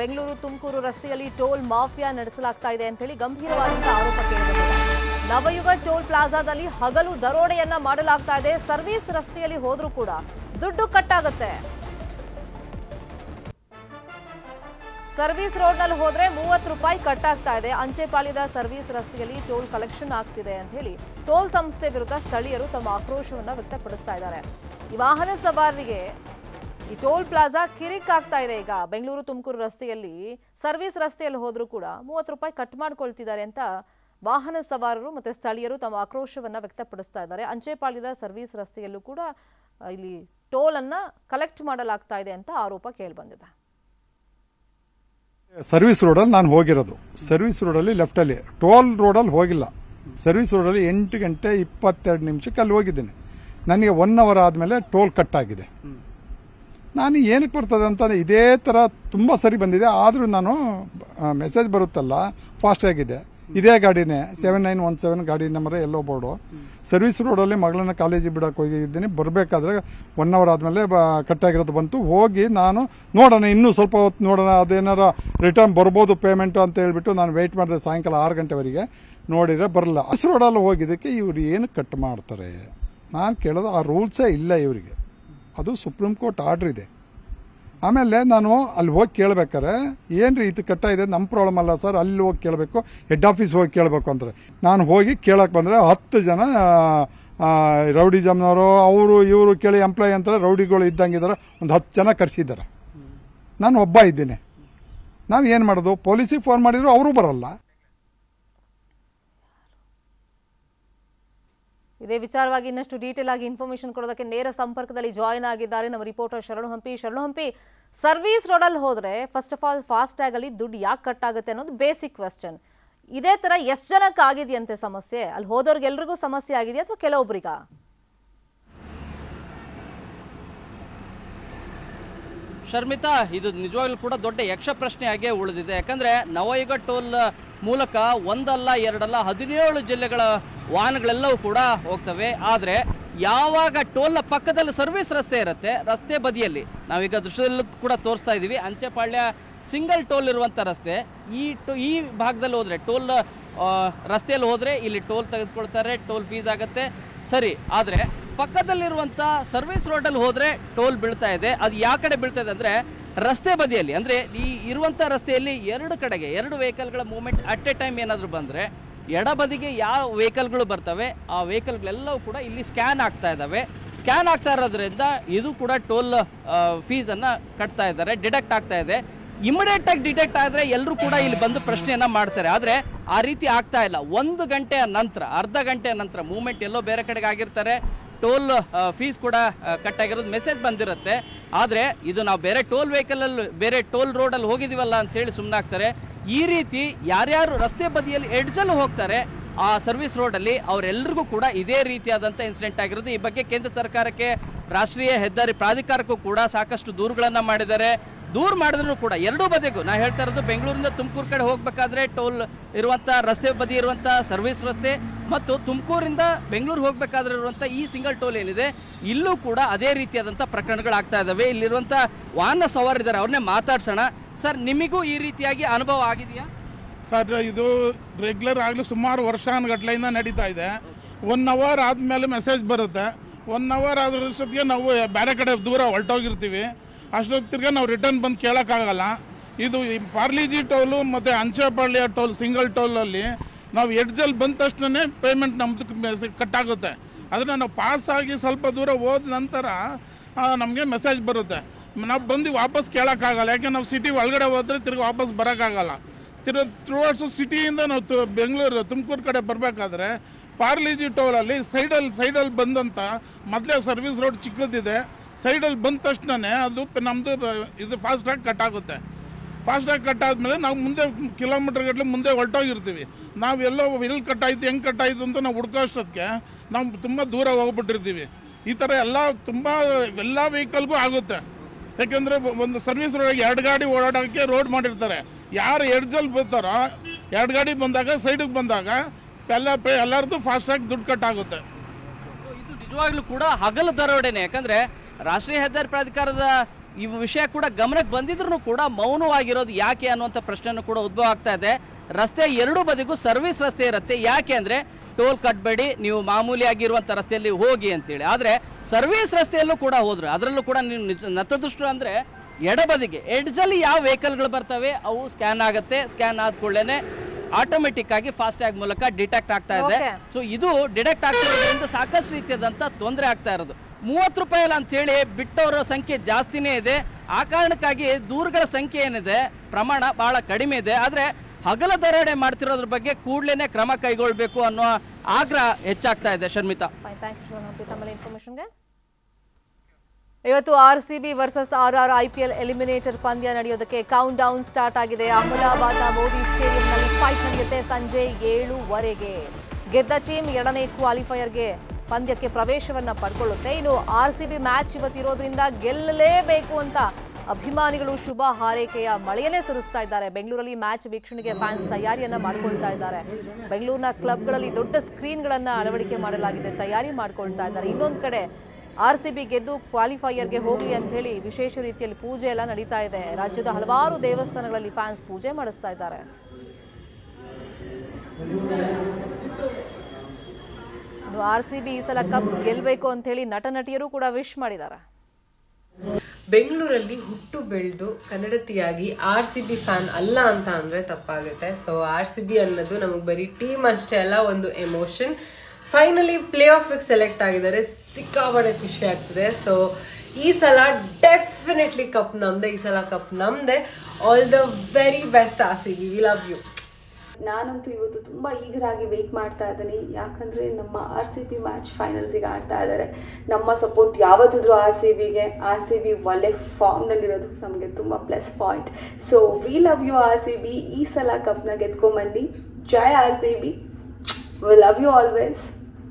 ಬೆಂಗಳೂರು, ತುಮಕೂರು ರಸ್ತೆಯಲ್ಲಿ toll mafia ನಡೆಸಲಾಗ್ತಾ ಇದೆ ಅಂತೇಳಿ ಗಂಭೀರವಾದಂತಹ ಆರೋಪ ಕೇಳಿದೆ ನವಯುಗ ಟೋಲ್ ಪ್ಲಾಜಾದಲ್ಲಿ ಹಗಲು ದರೋಡೆಯನ್ನ ಮಾಡಲಾಗ್ತಾ ಇದೆ. ಸರ್ವಿಸ್ ರಸ್ತೆಯಲ್ಲಿ ಹೋದ್ರೂ ಕೂಡ ದುಡ್ಡು ಕಟ್ಟಾಗುತ್ತೆ. ಸರ್ವಿಸ್ ರೋಡ್ನಲ್ಲಿ ಹೋದ್ರೆ ಮೂವತ್ತು ರೂಪಾಯಿ ಕಟ್ ಆಗ್ತಾ ಇದೆ. ಅಂಚೆಪಾಳ್ಯದ ಸರ್ವಿಸ್ ರಸ್ತೆಯಲ್ಲಿ ಟೋಲ್ ಕಲೆಕ್ಷನ್ ಆಗ್ತಿದೆ ಅಂತ ಹೇಳಿ ಟೋಲ್ ಸಂಸ್ಥೆ ವಿರುದ್ಧ ಸ್ಥಳೀಯರು ತಮ್ಮ ಆಕ್ರೋಶವನ್ನ ವ್ಯಕ್ತಪಡಿಸ್ತಾ ಇದ್ದಾರೆ. ವಾಹನ ಸವಾರರಿಗೆ ಈ ಟೋಲ್ ಪ್ಲಾಜಾ ಕಿರಿಕ್ ಆಗ್ತಾ ಇದೆ. ಈಗ ಬೆಂಗಳೂರು ತುಮಕೂರು ರಸ್ತೆಯಲ್ಲಿ ಸರ್ವಿಸ್ ರಸ್ತೆಯಲ್ಲಿ ಹೋದ್ರೂ ಕೂಡ ಮೂವತ್ತು ರೂಪಾಯಿ ಕಟ್ ಮಾಡ್ಕೊಳ್ತಿದ್ದಾರೆ ಅಂತ ವಾಹನ ಸವಾರರು ಮತ್ತೆ ಸ್ಥಳೀಯರು ತಮ್ಮ ಆಕ್ರೋಶವನ್ನ ವ್ಯಕ್ತಪಡಿಸ್ತಾ ಇದ್ದಾರೆ. ಅಂಚೆಪಾಳ್ಯದ ಸರ್ವಿಸ್ ರಸ್ತೆಯಲ್ಲೂ ಕೂಡ ಇಲ್ಲಿ ಟೋಲ್ ಅನ್ನ ಕಲೆಕ್ಟ್ ಮಾಡಲಾಗ್ತಾ ಇದೆ ಅಂತ ಆರೋಪ ಕೇಳಿಬಂದಿದೆ. ಸರ್ವಿಸ್ ರೋಡಲ್ಲಿ ನಾನು ಹೋಗಿರೋದು. ಸರ್ವಿಸ್ ರೋಡಲ್ಲಿ ಲೆಫ್ಟಲ್ಲಿ, ಟೋಲ್ ರೋಡಲ್ಲಿ ಹೋಗಿಲ್ಲ. ಸರ್ವಿಸ್ ರೋಡಲ್ಲಿ ಎಂಟು ಗಂಟೆ ಇಪ್ಪತ್ತೆರಡು ನಿಮಿಷಕ್ಕೆ ಅಲ್ಲಿ ಹೋಗಿದ್ದೇನೆ. ನನಗೆ ಒನ್ ಅವರ್ ಆದಮೇಲೆ ಟೋಲ್ ಕಟ್ ಆಗಿದೆ. ನಾನು ಏನಕ್ಕೆ ಬರ್ತದೆ ಅಂತ ಇದೇ ಥರ ತುಂಬ ಸರಿ ಬಂದಿದೆ. ಆದರೂ ನಾನು ಮೆಸೇಜ್ ಬರುತ್ತಲ್ಲ ಫಾಸ್ಟ್ ಆಗಿದೆ. ಇದೇ ಗಾಡಿನೇ ಸೆವೆನ್ ನೈನ್ ಒನ್ ಸೆವೆನ್ ಗಾಡಿ ನಂಬರ್ ಎಲ್ಲೋ ಬೋರ್ಡು. ಸರ್ವಿಸ್ ರೋಡಲ್ಲಿ ಮಗಳನ್ನ ಕಾಲೇಜಿಗೆ ಬಿಡೋಕೆ ಹೋಗಿದ್ದೀನಿ ಬರಬೇಕಾದ್ರೆ ಒನ್ ಅವರ್ ಆದಮೇಲೆ ಕಟ್ಟಾಗಿರೋದು ಬಂತು. ಹೋಗಿ ನಾನು ನೋಡೋಣ, ಇನ್ನೂ ಸ್ವಲ್ಪ ಹೊತ್ತು ನೋಡೋಣ, ಅದೇನಾರ ರಿಟರ್ನ್ ಬರ್ಬೋದು ಪೇಮೆಂಟು ಅಂತ ಹೇಳಿಬಿಟ್ಟು ನಾನು ವೆಯ್ಟ್ ಮಾಡಿದೆ ಸಾಯಂಕಾಲ ಆರು ಗಂಟೆವರೆಗೆ. ನೋಡಿದ್ರೆ ಬರಲ್ಲ ಹಸ್ ರೋಡಲ್ಲಿ ಹೋಗಿದ್ದಕ್ಕೆ ಇವ್ರು ಏನು ಕಟ್ ಮಾಡ್ತಾರೆ? ನಾನು ಕೇಳೋದು ಆ ರೂಲ್ಸೇ ಇಲ್ಲ ಇವರಿಗೆ. ಅದು ಸುಪ್ರೀಂ ಕೋರ್ಟ್ ಆರ್ಡರ್ ಇದೆ. ಆಮೇಲೆ ನಾನು ಅಲ್ಲಿ ಹೋಗಿ ಕೇಳ್ಬೇಕಾರೆ ರೀ ಇದು ಕಟ್ಟ ಇದೆ? ನಮ್ಮ ಪ್ರಾಬ್ಲಮ್ ಅಲ್ಲ ಸರ್, ಅಲ್ಲಿ ಹೋಗಿ ಕೇಳಬೇಕು ಹೆಡ್ ಆಫೀಸ್ ಹೋಗಿ ಕೇಳಬೇಕು ಅಂದ್ರೆ ನಾನು ಹೋಗಿ ಕೇಳಕ್ಕೆ ಬಂದರೆ ಹತ್ತು ಜನ ರೌಡಿಸಮ್ನವರು ಅವರು, ಇವರು ಕೇಳಿ ಎಂಪ್ಲಾಯ್ ಅಂತಾರೆ, ರೌಡಿಗಳು ಇದ್ದಂಗಿದ್ದಾರೆ ಒಂದು ಹತ್ತು ಜನ ಕರೆಸಿದ್ದಾರೆ. ನಾನು ಒಬ್ಬ ಇದ್ದೀನಿ. ನಾವು ಏನು ಮಾಡೋದು? ಪೊಲೀಸಿಗೆ ಫೋನ್ ಮಾಡಿದ್ರು, ಅವರು ಬರಲ್ಲ. ಇದೇ ವಿಚಾರವಾಗಿ ಇನ್ನಷ್ಟು ಡೀಟೇಲ್ ಆಗಿ ಇನ್ಫಾರ್ಮೇಶನ್ ಕೊಡೋದಕ್ಕೆ ನೇರ ಸಂಪರ್ಕದಲ್ಲಿ ಜಾಯಿನ್ ಆಗಿದ್ದಾರೆ ನಮ್ಮ ರಿಪೋರ್ಟರ್ ಶರಣು ಹಂಪಿ. ಶರಣು ಹಂಪಿ ಸರ್ವಿಸ್ ರೋಡಲ್ಲಿ ಹೋದ್ರೆ ಫಸ್ಟ್ ಆಫ್ ಆಲ್ ಫಾಸ್ಟ್ ಅಲ್ಲಿ ದುಡ್ಡು ಯಾಕೆ ಕಟ್ ಆಗುತ್ತೆ ಅನ್ನೋದು ಬೇಸಿಕ್ ಕ್ವೆಶ್ಚನ್ ಇದೇ ತರ ಎಷ್ಟು ಜನಕ್ಕೆ ಆಗಿದೆಯಂತೆ ಸಮಸ್ಯೆ? ಅಲ್ಲಿ ಹೋದವ್ರಿಗೆ ಎಲ್ರಿಗೂ ಸಮಸ್ಯೆ ಆಗಿದೆಯಾ ಅಥವಾ ಕೆಲವೊಬ್ರಿಗಾ? ಶರ್ಮಿತಾ, ಇದು ನಿಜವಾಗ್ಲೂ ಕೂಡ ದೊಡ್ಡ ಯಕ್ಷ ಪ್ರಶ್ನೆಯಾಗೇ ಉಳಿದಿದೆ. ಯಾಕಂದ್ರೆ ನವಯುಗ ಟೋಲ್ ಮೂಲಕ ಒಂದಲ್ಲ ಎರಡಲ್ಲ ಹದಿನೇಳು ಜಿಲ್ಲೆಗಳ ವಾಹನಗಳೆಲ್ಲವೂ ಕೂಡ ಹೋಗ್ತವೆ. ಆದರೆ ಯಾವಾಗ ಟೋಲ್ನ ಪಕ್ಕದಲ್ಲಿ ಸರ್ವಿಸ್ ರಸ್ತೆ ಇರುತ್ತೆ, ರಸ್ತೆ ಬದಿಯಲ್ಲಿ, ನಾವೀಗ ದೃಶ್ಯದಲ್ಲೂ ಕೂಡ ತೋರಿಸ್ತಾ ಇದ್ದೀವಿ. ಅಂಚೆಪಾಳ್ಯ ಸಿಂಗಲ್ ಟೋಲ್ ಇರುವಂಥ ರಸ್ತೆ, ಈ ಟೋ, ಈ ಭಾಗದಲ್ಲಿ ಹೋದರೆ ಟೋಲ್ ರಸ್ತೆಯಲ್ಲಿ ಹೋದರೆ ಇಲ್ಲಿ ಟೋಲ್ ತೆಗೆದುಕೊಳ್ತಾರೆ, ಟೋಲ್ ಫೀಸ್ ಆಗುತ್ತೆ. ಸರಿ, ಆದರೆ ಪಕ್ಕದಲ್ಲಿರುವಂಥ ಸರ್ವಿಸ್ ರೋಡಲ್ಲಿ ಹೋದರೆ ಟೋಲ್ ಬೀಳ್ತಾ ಇದೆ. ಅದು ಯಾವ ಕಡೆ ಬೀಳ್ತಾ ಇದೆ ಅಂದರೆ ರಸ್ತೆ ಬದಿಯಲ್ಲಿ, ಅಂದರೆ ಈ ಇರುವಂಥ ರಸ್ತೆಯಲ್ಲಿ ಎರಡು ಕಡೆಗೆ, ಎರಡು ವೆಹಿಕಲ್ಗಳ ಮೂವ್ಮೆಂಟ್ ಅಟ್ ಎ ಟೈಮ್ ಏನಾದರೂ ಬಂದರೆ ಎಡಬದಿಗೆ ಯಾವ ವೆಹಿಕಲ್ಗಳು ಬರ್ತವೆ, ಆ ವೆಹಿಕಲ್ಗಳೆಲ್ಲವೂ ಕೂಡ ಇಲ್ಲಿ ಸ್ಕ್ಯಾನ್ ಆಗ್ತಾ ಇದ್ದಾವೆ. ಸ್ಕ್ಯಾನ್ ಆಗ್ತಾ ಇರೋದ್ರಿಂದ ಇದು ಕೂಡ ಟೋಲ್ ಫೀಸನ್ನು ಕಟ್ತಾ ಇದ್ದಾರೆ, ಡಿಡಕ್ಟ್ ಆಗ್ತಾ ಇದೆ. ಇಮಿಡಿಯೇಟಾಗಿ ಡಿಟೆಕ್ಟ್ ಆದರೆ ಎಲ್ಲರೂ ಕೂಡ ಇಲ್ಲಿ ಬಂದು ಪ್ರಶ್ನೆಯನ್ನು ಮಾಡ್ತಾರೆ. ಆದರೆ ಆ ರೀತಿ ಆಗ್ತಾ ಇಲ್ಲ. ಒಂದು ಗಂಟೆಯ ನಂತರ, ಅರ್ಧ ಗಂಟೆಯ ನಂತರ ಮೂವ್ಮೆಂಟ್ ಎಲ್ಲೋ ಬೇರೆ ಕಡೆಗೆ ಆಗಿರ್ತಾರೆ. ಟೋಲ್ ಫೀಸ್ ಕೂಡ ಕಟ್ಟಾಗಿರೋದು ಮೆಸೇಜ್ ಬಂದಿರುತ್ತೆ. ಆದರೆ ಇದು ನಾವು ಬೇರೆ ಟೋಲ್ ವೆಹಿಕಲಲ್ಲಿ ಬೇರೆ ಟೋಲ್ ರೋಡಲ್ಲಿ ಹೋಗಿದ್ದೀವಲ್ಲ ಅಂತೇಳಿ ಸುಮ್ಮನಾಗ್ತಾರೆ ಈ ರೀತಿ ಯಾರ್ಯಾರು ರಸ್ತೆ ಬದಿಯಲ್ಲಿ ಎಡ್ಜಲ್ಲಿ ಹೋಗ್ತಾರೆ, ಆ ಸರ್ವಿಸ್ ರೋಡಲ್ಲಿ ಅವರೆಲ್ಲರಿಗೂ ಕೂಡ ಇದೇ ರೀತಿಯಾದಂಥ ಇನ್ಸಿಡೆಂಟ್ ಆಗಿರೋದು. ಈ ಬಗ್ಗೆ ಕೇಂದ್ರ ಸರ್ಕಾರಕ್ಕೆ ರಾಷ್ಟ್ರೀಯ ಹೆದ್ದಾರಿ ಪ್ರಾಧಿಕಾರಕ್ಕೂ ಕೂಡ ಸಾಕಷ್ಟು ದೂರುಗಳನ್ನು ಮಾಡಿದ್ದಾರೆ. ದೂರ ಮಾಡಿದ್ರು ಕೂಡ, ಎರಡೂ ಬದಿಗೂ, ನಾ ಹೇಳ್ತಾ ಇರೋದು ಬೆಂಗಳೂರಿಂದ ತುಮಕೂರು ಕಡೆ ಹೋಗಬೇಕಾದ್ರೆ ಟೋಲ್ ಇರುವಂಥ ರಸ್ತೆ ಬದಿ ಇರುವಂಥ ಸರ್ವಿಸ್ ರಸ್ತೆ ಮತ್ತು ತುಮಕೂರಿಂದ ಬೆಂಗಳೂರು ಹೋಗಬೇಕಾದ್ರೆ ಇರುವಂಥ ಈ ಸಿಂಗಲ್ ಟೋಲ್ ಏನಿದೆ, ಇಲ್ಲೂ ಕೂಡ ಅದೇ ರೀತಿಯಾದಂಥ ಪ್ರಕರಣಗಳಾಗ್ತಾ ಇದ್ದಾವೆ ಇಲ್ಲಿರುವಂಥ ವಾಹನ ಸವಾರಿದ್ದಾರೆ ಅವ್ರನ್ನೇ ಮಾತಾಡ್ಸೋಣ. ಸರ್, ನಿಮಗೂ ಈ ರೀತಿಯಾಗಿ ಅನುಭವ ಆಗಿದೆಯಾ? ಸರ್, ಇದು ರೆಗ್ಯುಲರ್ ಆಗಲಿ ಸುಮಾರು ವರ್ಷಾನುಗಟ್ಲೆಯಿಂದ ನಡೀತಾ ಇದೆ. ಒನ್ ಅವರ್ ಆದಮೇಲೆ ಮೆಸೇಜ್ ಬರುತ್ತೆ. ಒನ್ ಅವರ್ ಆದ್ರಷ್ಟೊತ್ತಿಗೆ ನಾವು ಬೇರೆ ಕಡೆ ದೂರ ಹೊರಟೋಗಿರ್ತೀವಿ. ಅಷ್ಟೊತ್ತಿಗೆ ನಾವು ರಿಟರ್ನ್ ಬಂದು ಕೇಳೋಕ್ಕಾಗಲ್ಲ. ಇದು ಈ ಪಾರ್ಲಿಜಿ ಟೋಲು ಮತ್ತು ಅಂಚೆಪಾಳ್ಯ ಟೋಲ್ ಸಿಂಗಲ್ ಟೋಲಲ್ಲಿ ನಾವು ಎಡ್ಜಲ್ಲಿ ಬಂದ ತಕ್ಷಣ ಪೇಮೆಂಟ್ ನಮ್ಮದು ಕಟ್ ಆಗುತ್ತೆ. ಅದನ್ನು ನಾವು ಪಾಸ್ ಆಗಿ ಸ್ವಲ್ಪ ದೂರ ಹೋದ ನಂತರ ನಮಗೆ ಮೆಸೇಜ್ ಬರುತ್ತೆ. ನಾವು ಬಂದು ವಾಪಸ್ ಕೇಳೋಕ್ಕಾಗಲ್ಲ. ಯಾಕೆ ನಾವು ಸಿಟಿ ಒಳಗಡೆ ಹೋದರೆ ತಿರ್ಗಿ ವಾಪಸ್ ಬರೋಕ್ಕಾಗಲ್ಲ. ತಿರು ತ್ರೂ ಸಿಟಿಯಿಂದ ನಾವು ಬೆಂಗಳೂರು, ತುಮಕೂರು ಕಡೆ ಬರಬೇಕಾದ್ರೆ ಪಾರ್ಲಿಜಿ ಟೋಲಲ್ಲಿ ಸೈಡಲ್ಲಿ ಸೈಡಲ್ಲಿ ಬಂದಂಥ ಮೊದಲೇ ಸರ್ವಿಸ್ ರೋಡ್ ಚಿಕ್ಕದಿದೆ. ಸೈಡಲ್ಲಿ ಬಂದ ತಕ್ಷಣನೇ ಅದು ನಮ್ಮದು ಇದು ಫಾಸ್ಟಾಗಿ ಕಟ್ ಆಗುತ್ತೆ. ಫಾಸ್ಟಾಗಿ ಕಟ್ ಆದಮೇಲೆ ನಾವು ಮುಂದೆ ಕಿಲೋಮೀಟರ್ ಗಟ್ಟಲೆ ಮುಂದೆ ಹೊರಟೋಗಿರ್ತೀವಿ. ನಾವು ಎಲ್ಲೋ ಎಲ್ಲಿ ಕಟ್ ಆಯ್ತು, ಹೆಂಗೆ ಕಟ್ ಆಯ್ತು ಅಂತ ನಾವು ಹುಡ್ಕೋ ಅಷ್ಟೊತ್ತಿಗೆ ನಾವು ತುಂಬ ದೂರ ಹೋಗ್ಬಿಟ್ಟಿರ್ತೀವಿ. ಈ ಥರ ಎಲ್ಲ ತುಂಬ ಎಲ್ಲ ವೆಹಿಕಲ್ಗೂ ಆಗುತ್ತೆ. ಯಾಕೆಂದರೆ ಒಂದು ಸರ್ವಿಸ್ ರೋಡಾಗಿ ಎರಡು ಗಾಡಿ ಓಡಾಡೋಕ್ಕೆ ರೋಡ್ ಮಾಡಿರ್ತಾರೆ. ಯಾರು ಎಡ್ಜಲ್ಲಿ ಬರ್ತಾರೋ, ಎರಡು ಗಾಡಿ ಬಂದಾಗ ಸೈಡಿಗೆ ಬಂದಾಗ ಎಲ್ಲ ಪೇ ಎಲ್ಲರದ್ದು ಫಾಸ್ಟಾಗಿ ದುಡ್ಡು ಕಟ್ ಆಗುತ್ತೆ. ಇದು ನಿಜವಾಗ್ಲೂ ಕೂಡ ಹಗಲು ದರೋಡೆನೆ. ಯಾಕಂದ್ರೆ ರಾಷ್ಟ್ರೀಯ ಹೆದ್ದಾರಿ ಪ್ರಾಧಿಕಾರದ ಈ ವಿಷಯ ಕೂಡ ಗಮನಕ್ಕೆ ಬಂದಿದ್ರು ಕೂಡ ಮೌನವಾಗಿರೋದು ಯಾಕೆ ಅನ್ನುವಂಥ ಪ್ರಶ್ನೆನೂ ಕೂಡ ಉದ್ಭವ ಆಗ್ತಾ ಇದೆ. ರಸ್ತೆ ಎರಡೂ ಬದಿಗೂ ಸರ್ವಿಸ್ ರಸ್ತೆ ಇರುತ್ತೆ. ಯಾಕೆ ಅಂದರೆ ಟೋಲ್ ಕಟ್ಬೇಡಿ, ನೀವು ಮಾಮೂಲಿ ಆಗಿರುವಂಥ ರಸ್ತೆಯಲ್ಲಿ ಹೋಗಿ ಅಂತೇಳಿ. ಆದರೆ ಸರ್ವಿಸ್ ರಸ್ತೆಯಲ್ಲೂ ಕೂಡ ಹೋದರು, ಅದರಲ್ಲೂ ಕೂಡ ನೀವು ನತದೃಷ್ಟ ಅಂದರೆ ಎಡಬದಿಗೆ, ಎಡ್ಜಲ್ಲಿ ಯಾವ ವೆಹಿಕಲ್ಗಳು ಬರ್ತವೆ, ಅವು ಸ್ಕ್ಯಾನ್ ಆಗುತ್ತೆ. ಸ್ಕ್ಯಾನ್ ಆದ ಕೂಡಲೇ ಆಟೋಮೆಟಿಕ್ ಆಗಿ ಫಾಸ್ಟ್ ಟ್ಯಾಗ್ ಮೂಲಕ ಡಿಟೆಕ್ಟ್ ಆಗ್ತಾ ಇದೆ. ಸೊ ಇದು ಡಿಟೆಕ್ಟ್ ಆಗ್ತಿರೋದ್ರಿಂದ ಸಾಕಷ್ಟು ರೀತಿಯಾದಂಥ ತೊಂದರೆ ಆಗ್ತಾ ಇರೋದು. ಮೂವತ್ತು ರೂಪಾಯಿ ಅಂತ ಹೇಳಿ ಬಿಟ್ಟವರ ಸಂಖ್ಯೆ ಜಾಸ್ತಿನೇ ಇದೆ. ಆ ಕಾರಣಕ್ಕಾಗಿ ದೂರುಗಳ ಸಂಖ್ಯೆ ಏನಿದೆ ಪ್ರಮಾಣ ಬಹಳ ಕಡಿಮೆ ಇದೆ. ಆದರೆ ಹಗಲ ದರೋಡೆ ಮಾಡ್ತಿರೋದ್ರ ಬಗ್ಗೆ ಕೂಡಲೇ ಕ್ರಮ ಕೈಗೊಳ್ಳಬೇಕು ಅನ್ನೋ ಆಗ್ರಹ ಹೆಚ್ಚಾಗ್ತಾ ಇದೆ ಶರ್ಮಿತಾ. ಇವತ್ತು R C B versus R R I P L eliminator ಪಂದ್ಯ ನಡೆಯೋದಕ್ಕೆ ಕೌಂಟ್ ಡೌನ್ ಸ್ಟಾರ್ಟ್ ಆಗಿದೆ. ಅಹಮದಾಬಾದ್ನ ಮೋದಿ ಸ್ಟೇಡಿಯಂನಲ್ಲಿ ಫೈಟ್ ನಡೆಯುತ್ತೆ ಸಂಜೆ ಏಳುವರೆಗೆ. ಗೆದ್ದ ಟೀಮ್ ಎರಡನೇ ಕ್ವಾಲಿಫೈಯರ್ಗೆ ಪಂದ್ಯಕ್ಕೆ ಪ್ರವೇಶವನ್ನು ಪಡ್ಕೊಳ್ಳುತ್ತೆ. ಇನ್ನು ಆರ್ ಸಿ ಬಿ ಮ್ಯಾಚ್ ಇವತ್ತಿರೋದ್ರಿಂದ ಗೆಲ್ಲಲೇಬೇಕು ಅಂತ ಅಭಿಮಾನಿಗಳು ಶುಭ ಹಾರೈಕೆಯ ಮಳೆಯನ್ನೇ ಸುರಿಸ್ತಾ ಇದ್ದಾರೆ. ಬೆಂಗಳೂರಲ್ಲಿ ಮ್ಯಾಚ್ ವೀಕ್ಷಣೆಗೆ ಫ್ಯಾನ್ಸ್ ತಯಾರಿಯನ್ನು ಮಾಡ್ಕೊಳ್ತಾ ಇದ್ದಾರೆ. ಬೆಂಗಳೂರಿನ ಕ್ಲಬ್ಗಳಲ್ಲಿ ದೊಡ್ಡ ಸ್ಕ್ರೀನ್ಗಳನ್ನು ಅಳವಡಿಕೆ ಮಾಡಲಾಗಿದೆ. ತಯಾರಿ ಮಾಡ್ಕೊಳ್ತಾ ಇದ್ದಾರೆ. ಇನ್ನೊಂದು ಕಡೆ ಆರ್ ಸಿ ಬಿ ಗೆದ್ದು ಕ್ವಾಲಿಫೈಯರ್ಗೆ ಹೋಗಲಿ ಅಂತ ಹೇಳಿ ವಿಶೇಷ ರೀತಿಯಲ್ಲಿ ಪೂಜೆ ಎಲ್ಲ ನಡೀತಾ ಇದೆ. ರಾಜ್ಯದ ಹಲವಾರು ದೇವಸ್ಥಾನಗಳಲ್ಲಿ ಫ್ಯಾನ್ಸ್ ಪೂಜೆ ಮಾಡಿಸ್ತಾ ಇದ್ದಾರೆ. ಆರ್ ಸಿ ಬಿ ಈ ಸಲ ಕಪ್ ಗೆಲ್ಲಬೇಕು ಅಂತ ಹೇಳಿ ನಟ ನಟಿಯರು ಕೂಡ ವಿಶ್ ಮಾಡಿದ್ದಾರೆ. ಬೆಂಗಳೂರಲ್ಲಿ ಹುಟ್ಟು ಬೆಳೆದು ಕನ್ನಡತಿಯಾಗಿ ಆರ್ ಸಿ ಬಿ ಫ್ಯಾನ್ ಅಲ್ಲ ಅಂತ ಅಂದ್ರೆ ತಪ್ಪಾಗುತ್ತೆ. ಸೊ ಆರ್ ಸಿ ಬಿ ಅನ್ನೋದು ನಮಗೆ ಬರೀ ಟೀಮ್ ಅಷ್ಟೇ ಅಲ್ಲ, ಒಂದು ಎಮೋಷನ್ ಫೈನಲಿ ಪ್ಲೇ ಆಫಿಗೆ ಸೆಲೆಕ್ಟ್ ಆಗಿದ್ದಾರೆ. ಸಿಕ್ಕಾಬಡೆ ಖುಷಿ ಆಗ್ತಿದೆ. ಸೊ ಈ ಸಲ ಡೆಫಿನೆಟ್ಲಿ ಕಪ್ ನಮ್ದೆ, ಈ ಸಲ ಕಪ್ ನಮ್ದೆ. All the very best R C B we love you ನಾನಂತೂ ಇವತ್ತು ತುಂಬ ಈಗರಾಗಿ ವೆಯ್ಟ್ ಮಾಡ್ತಾ ಇದ್ದೀನಿ. ಯಾಕಂದರೆ ನಮ್ಮ ಆರ್ ಸಿ ಬಿ ಮ್ಯಾಚ್ ಫೈನಲ್ಸಿಗೆ ಆಡ್ತಾ ಇದ್ದಾರೆ. ನಮ್ಮ ಸಪೋರ್ಟ್ ಯಾವತ್ತಿದ್ರು ಆರ್ ಸಿ ಬಿಗೆ ಆರ್ ಸಿ ಬಿ ಒಳ್ಳೆ ಫಾರ್ಮ್ನಲ್ಲಿರೋದು ನಮಗೆ ತುಂಬ plus point so we love you R C B ಈ ಸಲ ಕಪ್ನ ಗೆದ್ಕೊಂಬನ್ನಿ. ಜೈ R C B we love you always